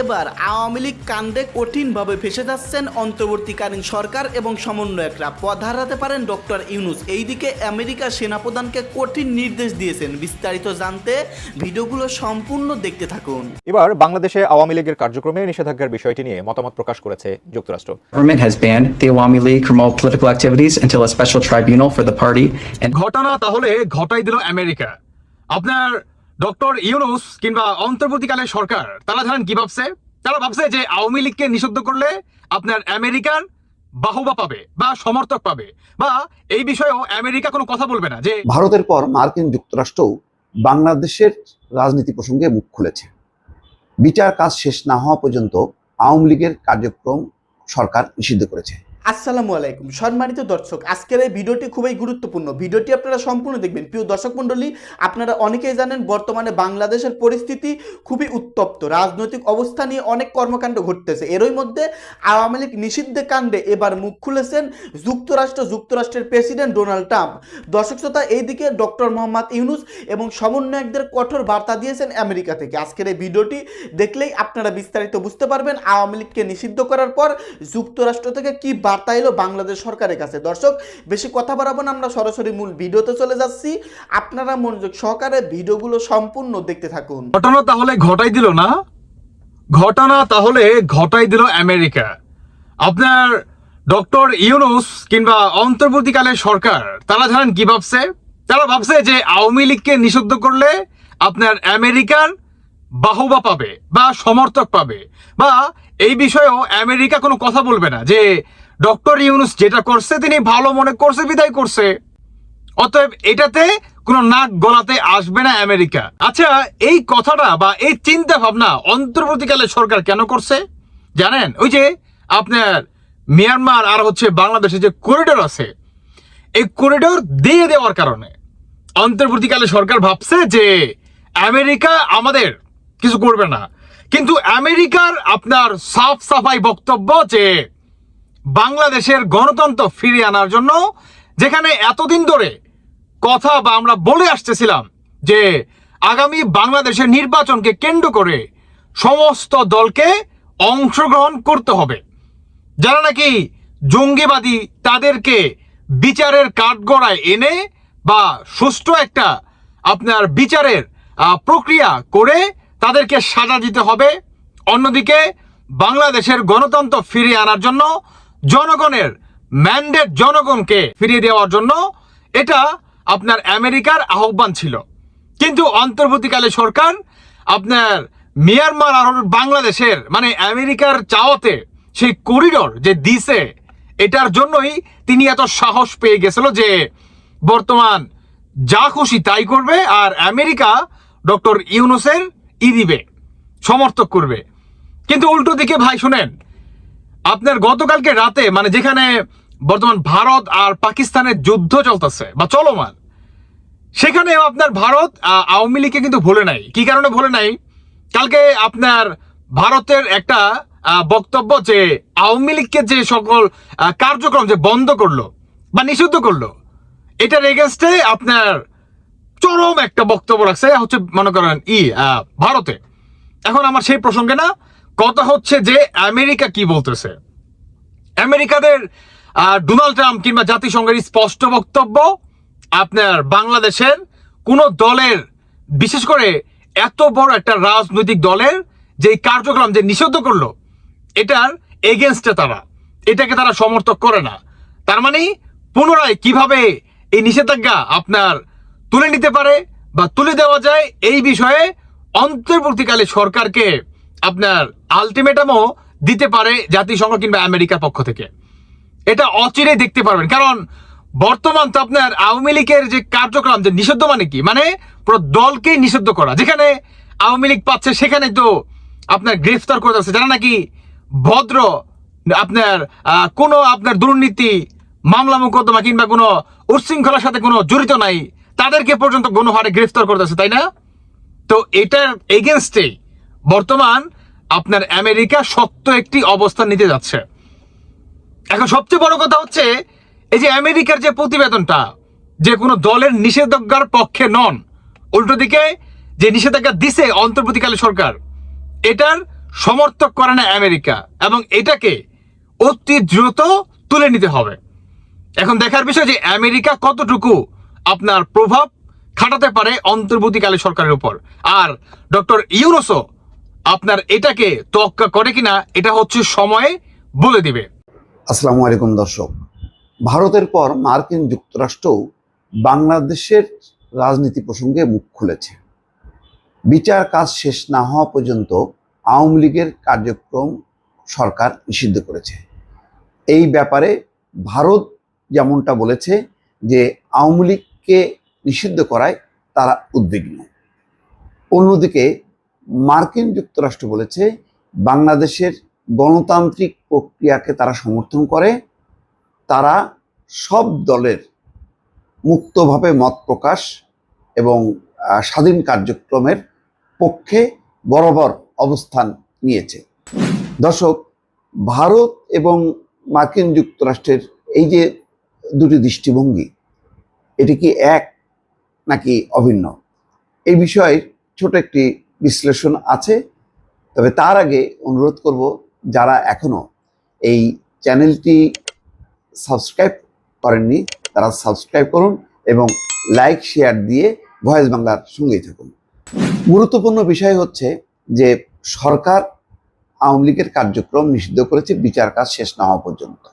এবার আওয়ামী লীগ কাণ্ডে কঠিনভাবে ফেসে যাচ্ছেন অন্তর্বর্তীকালীন সরকার এবং সমন্বয়করা। পদ হারাতে পারেন ডক্টর ইউনুস। এইদিকে আমেরিকা সেনাপ্রধানকে কঠিন নির্দেশ দিয়েছেন। বিস্তারিত জানতে ভিডিওগুলো সম্পূর্ণ দেখতে থাকুন। এবার বাংলাদেশে আওয়ামী লীগের কার্যক্রমে নিষেধাজ্ঞার বিষয়টি নিয়ে মতামত প্রকাশ করেছে যুক্তরাষ্ট্র। Government has banned the Awami League from all political activities until a special tribunal for the party and ঘটনা তাহলে ঘটাই দিল আমেরিকা। আপনার ডক্টর ইউনুস কিংবা অন্তর্বর্তীকালে সরকার, তারা জানেন কি ভাবছে? তারা ভাবছে যে আওয়ামী লীগকে নিষিদ্ধ করলে আপনার আমেরিকার বাহুবা পাবে বা সমর্থক পাবে। বা এই বিষয়েও আমেরিকা কোনো কথা বলবে না যে ভারতের পর মার্কিন যুক্তরাষ্ট্রও বাংলাদেশের রাজনীতি প্রসঙ্গে মুখ খুলেছে। বিচার কাজ শেষ না হওয়া পর্যন্ত আওয়ামী লীগের কার্যক্রম সরকার নিষিদ্ধ করেছে। আসসালামু আলাইকুম। সম্মানিত দর্শক, আজকের এই ভিডিওটি খুবই গুরুত্বপূর্ণ। ভিডিওটি আপনারা সম্পূর্ণ দেখবেন। প্রিয় দর্শক মণ্ডলী, আপনারা অনেকেই জানেন বর্তমানে বাংলাদেশের পরিস্থিতি খুবই উত্তপ্ত। রাজনৈতিক অবস্থা নিয়ে অনেক কর্মকাণ্ড ঘটতেছে। এরই মধ্যে আওয়ামী লীগ নিষিদ্ধ কাণ্ডে এবার মুখ খুলেছেন যুক্তরাষ্ট্র, যুক্তরাষ্ট্রের প্রেসিডেন্ট ডোনাল্ড ট্রাম্প। দর্শক শ্রোতা, এইদিকে ডক্টর মোহাম্মদ ইউনুস এবং সমন্বয়কদের কঠোর বার্তা দিয়েছেন আমেরিকা থেকে। আজকের এই ভিডিওটি দেখলেই আপনারা বিস্তারিত বুঝতে পারবেন আওয়ামী লীগকে নিষিদ্ধ করার পর যুক্তরাষ্ট্র থেকে কি বার্তা এলো বাংলাদেশ সরকারের কাছে। দর্শক, বেশি কথা বাড়াবো না, আমরা সরাসরি মূল ভিডিওতে চলে যাচ্ছি। আপনারা মনোযোগ সহকারে ভিডিওগুলো সম্পূর্ণ দেখতে থাকুন। ঘটনা তাহলে ঘটাই দিল না? ঘটনা তাহলে ঘটাই দিল আমেরিকা। আপনার ডক্টর ইউনুস কিংবা অন্তর্বর্তীকালে সরকার, তারা জানেন কি ভাবছে? তারা ভাবছে যে আওয়ামী লীগকে নিষিদ্ধ করলে আপনার আমেরিকার বাহুবা পাবে বা সমর্থক পাবে। বা এই বিষয়েও আমেরিকা কোনো কথা বলবে না যে ডক্টর ইউনুস যেটা করছে, তিনি ভালো মনে করছে, বিদায় করছে। অতএব এটাতে কোনো নাক গলাতে আসবে না আমেরিকা। আচ্ছা এই কথাটা বা এই চিন্তা ভাবনা অন্তর্বর্তীকালে সরকার কেন করছে? জানেন, ওই যে আপনার মিয়ানমার আর হচ্ছে বাংলাদেশে যে করিডোর আছে, এই করিডোর দিয়ে দেওয়ার কারণে অন্তর্বর্তীকালে সরকার ভাবছে যে আমেরিকা আমাদের কিছু করবে না। কিন্তু আমেরিকার আপনার সাফ সাফাই বক্তব্য যে বাংলাদেশের গণতন্ত্র ফিরিয়ে আনার জন্য, যেখানে এতদিন ধরে কথা বা আমরা বলে আসতেছিলাম যে আগামী বাংলাদেশের নির্বাচনকে কেন্দ্র করে সমস্ত দলকে অংশগ্রহণ করতে হবে। যারা নাকি জঙ্গিবাদী, তাদেরকে বিচারের কাঠগড়ায় এনে বা সুষ্ঠু একটা আপনার বিচারের প্রক্রিয়া করে তাদেরকে সাজা দিতে হবে। অন্যদিকে বাংলাদেশের গণতন্ত্র ফিরিয়ে আনার জন্য জনগণের ম্যান্ডেট জনগণকে ফিরিয়ে দেওয়ার জন্য এটা আপনার আমেরিকার আহ্বান ছিল। কিন্তু অন্তর্বর্তীকালে সরকার আপনার মিয়ানমার আর বাংলাদেশের মানে আমেরিকার চাওয়াতে সেই করিডোর যে দিছে, এটার জন্যই তিনি এত সাহস পেয়ে গেছিল যে বর্তমান যা খুশি তাই করবে আর আমেরিকা ডক্টর ইউনুসের ই দিবে, সমর্থক করবে। কিন্তু উল্টো দিকে ভাই, শুনেন আপনার গতকালকে রাতে মানে যেখানে বর্তমান ভারত আর পাকিস্তানের যুদ্ধ চলতেছে, বা চলমান সেখানে আপনার ভারত আওয়ামী লীগকে কিন্তু ভুলে নাই। কি কারণে ভুলে নাই? কালকে আপনার ভারতের একটা বক্তব্য যে আওয়ামী লীগকে যে সকল কার্যক্রম যে বন্ধ করল, বা নিষিদ্ধ করল, এটার এগেনস্টে আপনার চরম একটা বক্তব্য রাখছে, হচ্ছে মনে করেন ই ভারতে। এখন আমার সেই প্রসঙ্গে না কথা হচ্ছে যে আমেরিকা কি বলতেছে? আমেরিকাদের ডোনাল্ড ট্রাম্প কিংবা জাতিসংঘের স্পষ্ট বক্তব্য, আপনার বাংলাদেশের কোন দলের, বিশেষ করে এত বড় একটা রাজনৈতিক দলের যে কার্যক্রম যে নিষিদ্ধ করল, এটার এগেনস্টে তারা। এটাকে তারা সমর্থক করে না। তার মানে পুনরায় কীভাবে এই নিষেধাজ্ঞা আপনার তুলে নিতে পারে বা তুলে দেওয়া যায়, এই বিষয়ে অন্তর্বর্তীকালে সরকারকে আপনার আলটিমেটামও দিতে পারে জাতিসংঘ কিংবা আমেরিকার পক্ষ থেকে। এটা অচিরেই দেখতে পারবেন। কারণ বর্তমান তো আপনার আওয়ামী লীগের যে কার্যক্রম, যে নিষিদ্ধ মানে কি? মানে পুরো দলকেই নিষিদ্ধ করা। যেখানে আওয়ামী লীগ পাচ্ছে, সেখানে তো আপনার গ্রেফতার করে যাচ্ছে। যারা নাকি ভদ্র, আপনার কোনো আপনার দুর্নীতি, মামলা মোকদ্দমা কিংবা কোনো উচ্ছৃঙ্খলার সাথে কোনো জড়িত নাই, তাদেরকে পর্যন্ত গণহারে গ্রেফতার করতেছে তাই না? তো এটার এগেনস্টে বর্তমান আপনার আমেরিকা শক্ত একটি অবস্থান নিতে যাচ্ছে। এখন সবচেয়ে বড় কথা হচ্ছে, এই যে আমেরিকার যে প্রতিবেদনটা, যে কোনো দলের নিষেধাজ্ঞার পক্ষে নন, উল্টো দিকে যে নিষেধাজ্ঞা দিছে অন্তর্বর্তীকালে সরকার, এটার সমর্থক করে না আমেরিকা, এবং এটাকে অতি দ্রুত তুলে নিতে হবে। এখন দেখার বিষয় যে আমেরিকা কতটুকু আপনার প্রভাব খাটাতে পারে অন্তর্বর্তীকালে সরকারের উপর। আর ডক্টর ইউনুসও আপনার এটাকে তোয়াক্কা করে কিনা, এটা হচ্ছে সময়ে, বলে দিবে। আসসালামু আলাইকুম দর্শক। ভারতের পর মার্কিন যুক্তরাষ্ট্রও বাংলাদেশের রাজনীতি প্রসঙ্গে মুখ খুলেছে। বিচার কাজ শেষ না হওয়া পর্যন্ত আওয়ামী লীগের কার্যক্রম সরকার নিষিদ্ধ করেছে। এই ব্যাপারে ভারত যেমনটা বলেছে যে আওয়ামী লীগকে নিষিদ্ধ করায় তারা উদ্বিগ্ন। অন্যদিকে মার্কিন যুক্তরাষ্ট্র বলেছে বাংলাদেশের গণতান্ত্রিক প্রক্রিয়াকে তারা সমর্থন করে, তারা সব দলের মুক্তভাবে মত প্রকাশ এবং স্বাধীন কার্যক্রমের পক্ষে বরাবর অবস্থান নিয়েছে। দর্শক, ভারত এবং মার্কিন যুক্তরাষ্ট্রের এই যে দুটি দৃষ্টিভঙ্গি, এটি কি এক নাকি অভিন্ন? এই বিষয়ে ছোট একটি বিশ্লেষণ আছে, তবে তার আগে অনুরোধ করব যারা এখনও এই চ্যানেলটি সাবস্ক্রাইব করেননি, তারা সাবস্ক্রাইব করুন এবং লাইক, শেয়ার দিয়ে ভয়েস বাংলার সঙ্গেই থাকুন। গুরুত্বপূর্ণ বিষয় হচ্ছে যে সরকার আওয়ামী লীগের কার্যক্রম নিষিদ্ধ করেছে, বিচার কাজ শেষ না হওয়া পর্যন্ত।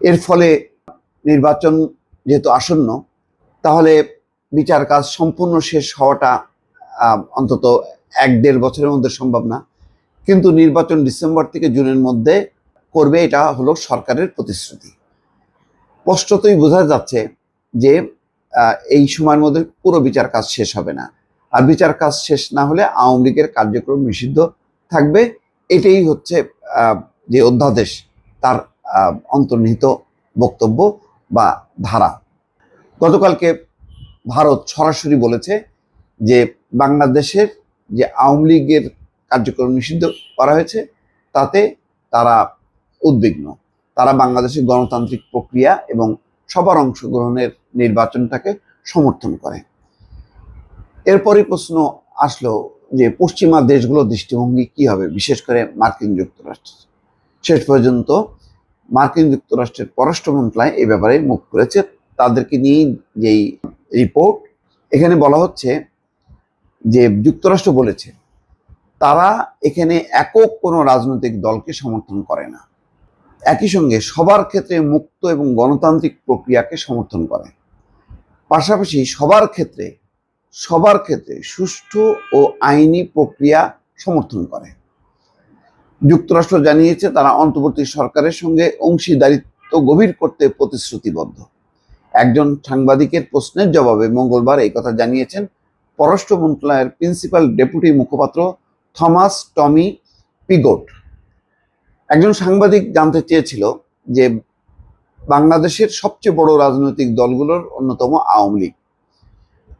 এর ফলে নির্বাচন যেহেতু আসন্ন, তাহলে বিচার কাজ সম্পূর্ণ শেষ হওয়াটা অন্তত এক দেড় বছরের মধ্যে সম্ভব না। কিন্তু নির্বাচন ডিসেম্বর থেকে জুনের মধ্যে করবে, এটা হলো সরকারের প্রতিশ্রুতি। স্পষ্টতই বোঝা যাচ্ছে যে এই সময়ের মধ্যে পুরো বিচার কাজ শেষ হবে না। আর বিচার কাজ শেষ না হলে আওয়ামী লীগের কার্যক্রম নিষিদ্ধ থাকবে। এটাই হচ্ছে যে অধ্যাদেশ, তার অন্তর্নিহিত বক্তব্য বা ধারা। গতকালকে ভারত সরাসরি বলেছে যে বাংলাদেশের যে আওয়ামী লীগের কার্যক্রম নিষিদ্ধ করা হয়েছে, তাতে তারা উদ্বিগ্ন। তারা বাংলাদেশের গণতান্ত্রিক প্রক্রিয়া এবং সবার অংশগ্রহণের নির্বাচনটাকে সমর্থন করে। এরপরই প্রশ্ন আসলো যে পশ্চিমা দেশগুলোর দৃষ্টিভঙ্গি কি হবে, বিশেষ করে মার্কিন যুক্তরাষ্ট্র। শেষ পর্যন্ত মার্কিন যুক্তরাষ্ট্রের পররাষ্ট্র মন্ত্রণালয় এই ব্যাপারে মুখ করেছে তাদেরকে নিয়ে যেই রিপোর্ট, এখানে বলা হচ্ছে যে যুক্তরাষ্ট্র বলেছে, তারা এখানে একক কোনো রাজনৈতিক দলকে সমর্থন করে না। একই সঙ্গে সবার ক্ষেত্রে মুক্ত এবং গণতান্ত্রিক প্রক্রিয়াকে সমর্থন করে। পাশাপাশি সবার ক্ষেত্রে সবার ক্ষেত্রে সুষ্ঠু ও আইনি প্রক্রিয়া সমর্থন করে। যুক্তরাষ্ট্র জানিয়েছে তারা অন্তর্বর্তী সরকারের সঙ্গে অংশীদারিত্ব গভীর করতে প্রতিশ্রুতিবদ্ধ। একজন সাংবাদিকের প্রশ্নের জবাবে মঙ্গলবার এই কথা জানিয়েছেন পররাষ্ট্র মন্ত্রণালয়ের প্রিন্সিপাল ডেপুটি মুখপাত্র থমাস টমি পিগোট। একজন সাংবাদিক জানতে চেয়েছিল যে বাংলাদেশের সবচেয়ে বড় রাজনৈতিক দলগুলোর অন্যতম আওয়ামী লীগ।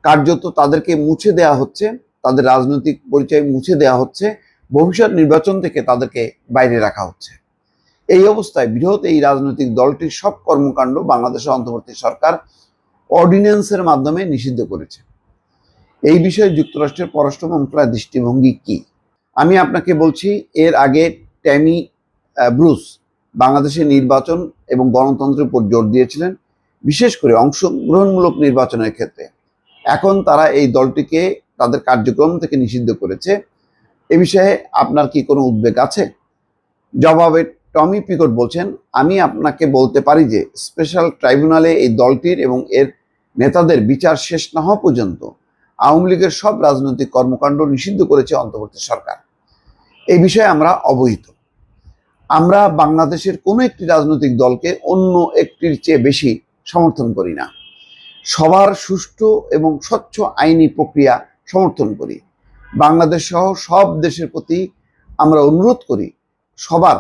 কার্যত তাদেরকে মুছে দেয়া হচ্ছে, তাদের রাজনৈতিক পরিচয় মুছে দেয়া হচ্ছে, ভবিষ্যৎ নির্বাচন থেকে তাদেরকে বাইরে রাখা হচ্ছে। এই অবস্থায় বৃহৎ এই রাজনৈতিক দলটির সব কর্মকাণ্ড বাংলাদেশের অন্তর্বর্তী সরকার অর্ডিন্যান্সের মাধ্যমে নিষিদ্ধ করেছে। এই বিষয়ে যুক্তরাষ্ট্রের পররাষ্ট্র মন্ত্রণালয়ের দৃষ্টিভঙ্গি কি? আমি আপনাকে বলছি, এর আগে ট্যামি ব্রুস বাংলাদেশের নির্বাচন এবং গণতন্ত্রের উপর জোর দিয়েছিলেন, বিশেষ করে অংশগ্রহণমূলক নির্বাচনের ক্ষেত্রে। এখন তারা এই দলটিকে তাদের কার্যক্রম থেকে নিষিদ্ধ করেছে। এ বিষয়ে আপনার কি কোনো উদ্বেগ আছে? জবাবে টমি পিকট বলছেন, আমি আপনাকে বলতে পারি যে, স্পেশাল ট্রাইব্যুনালে এই দলটির এবং এর নেতাদের বিচার শেষ না হওয়া পর্যন্ত আওয়ামী লীগের সব রাজনৈতিক কর্মকাণ্ড নিষিদ্ধ করেছে অন্তর্বর্তী সরকার। এই বিষয়ে আমরা অবহিত। আমরা বাংলাদেশের কোনো একটি রাজনৈতিক দলকে অন্য একটির চেয়ে বেশি সমর্থন করি না। সবার সুষ্ঠু এবং স্বচ্ছ আইনি প্রক্রিয়া সমর্থন করি। বাংলাদেশ সহ সব দেশের প্রতি আমরা অনুরোধ করি, সবার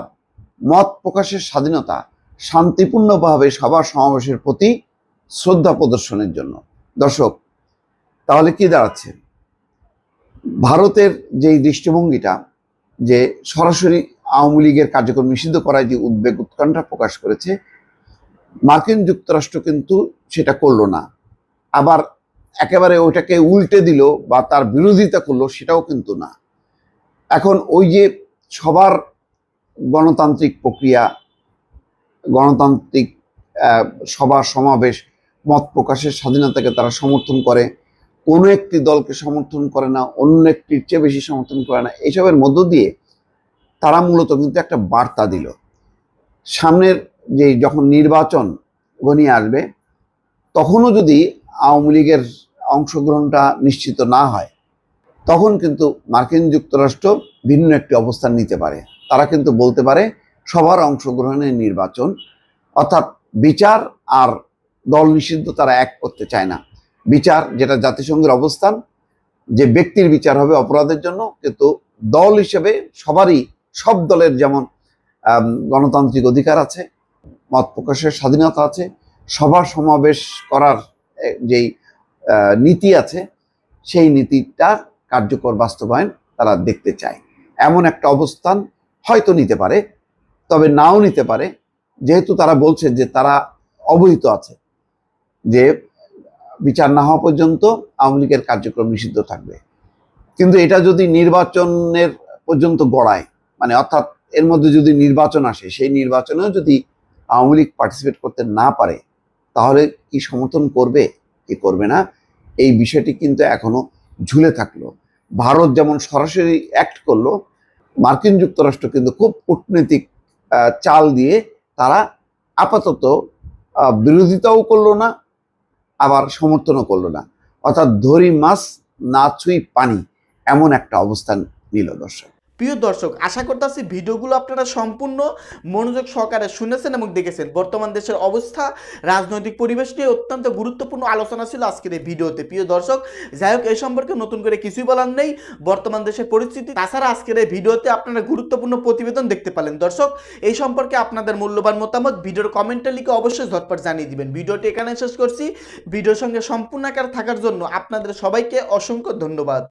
মত প্রকাশের স্বাধীনতা শান্তিপূর্ণভাবে সবার সমাবেশের প্রতি শ্রদ্ধা প্রদর্শনের জন্য। দর্শক তাহলে কি দাঁড়াচ্ছে? ভারতের যেই দৃষ্টিভঙ্গিটা, যে সরাসরি আওয়ামী লীগের কার্যক্রম নিষিদ্ধ করায় যে উদ্বেগ উৎকণ্ঠা প্রকাশ করেছে, মার্কিন যুক্তরাষ্ট্র কিন্তু সেটা করল না। আবার একেবারে ওইটাকে উল্টে দিল বা তার বিরোধিতা করল সেটাও কিন্তু না। এখন ওই যে সবার গণতান্ত্রিক প্রক্রিয়া, গণতান্ত্রিক সভা সমাবেশ, মত প্রকাশের স্বাধীনতাকে তারা সমর্থন করে কোনো একটি দলকে সমর্থন করে না, অন্য একটির চেয়ে বেশি সমর্থন করে না। এইসবের মধ্য দিয়ে তারা মূলত কিন্তু একটা বার্তা দিল। সামনের যে যখন নির্বাচন ঘনিয়ে আসবে, তখনও যদি আওয়ামী লীগের অংশগ্রহণটা নিশ্চিত না হয়, তখন কিন্তু মার্কিন যুক্তরাষ্ট্র ভিন্ন একটি অবস্থান নিতে পারে। তারা কিন্তু বলতে পারে, সবার অংশগ্রহণের নির্বাচন, অর্থাৎ বিচার আর দল নিষিদ্ধ তারা এক করতে চায় না। বিচার, যেটা জাতিসংঘের অবস্থান, যে ব্যক্তির বিচার হবে অপরাধের জন্য, কিন্তু দল হিসেবে সবারই, সব দলের যেমন গণতান্ত্রিক অধিকার আছে, মত প্রকাশের স্বাধীনতা আছে, সভা সমাবেশ করার যেই নীতি আছে, সেই নীতিটার কার্যকর বাস্তবায়ন তারা দেখতে চায়। এমন একটা অবস্থান হয়তো নিতে পারে, তবে নাও নিতে পারে, যেহেতু তারা বলছে যে তারা অবহিত আছে, যে বিচার না হওয়া পর্যন্ত আওয়ামী লীগের কার্যক্রম নিষিদ্ধ থাকবে। কিন্তু এটা যদি নির্বাচনের পর্যন্ত গড়ায় মানে অর্থাৎ এর মধ্যে যদি নির্বাচন আসে, সেই নির্বাচনেও যদি আওয়ামী লীগ পার্টিসিপেট করতে না পারে, তাহলে কি সমর্থন করবে, কি করবে না, এই বিষয়টি কিন্তু এখনও ঝুলে থাকল। ভারত যেমন সরাসরি অ্যাক্ট করল, মার্কিন যুক্তরাষ্ট্র কিন্তু খুব কূটনৈতিক চাল দিয়ে তারা আপাতত বিরোধিতাও করল না আবার সমর্থনও করল না। অর্থাৎ ধরি মাছ না ছুঁই পানি, এমন একটা অবস্থান নিল দর্শক। প্রিয় দর্শক, আশা করতেছি ভিডিওগুলো আপনারা সম্পূর্ণ মনোযোগ সহকারে শুনেছেন এবং দেখেছেন। বর্তমান দেশের অবস্থা, রাজনৈতিক পরিবেশ নিয়ে অত্যন্ত গুরুত্বপূর্ণ আলোচনা ছিল আজকের এই ভিডিওতে। প্রিয় দর্শক, যাই হোক এই সম্পর্কে নতুন করে কিছুই বলার নেই। বর্তমান দেশের পরিস্থিতি, তাছাড়া আজকের এই ভিডিওতে আপনারা গুরুত্বপূর্ণ প্রতিবেদন দেখতে পালেন। দর্শক, এই সম্পর্কে আপনাদের মূল্যবান মতামত ভিডিওর কমেন্টে লিখে অবশ্যই ঝটপট জানিয়ে দিবেন। ভিডিওটি এখানে শেষ করছি। ভিডিওর সঙ্গে সম্পূর্ণ আকার থাকার জন্য আপনাদের সবাইকে অসংখ্য ধন্যবাদ।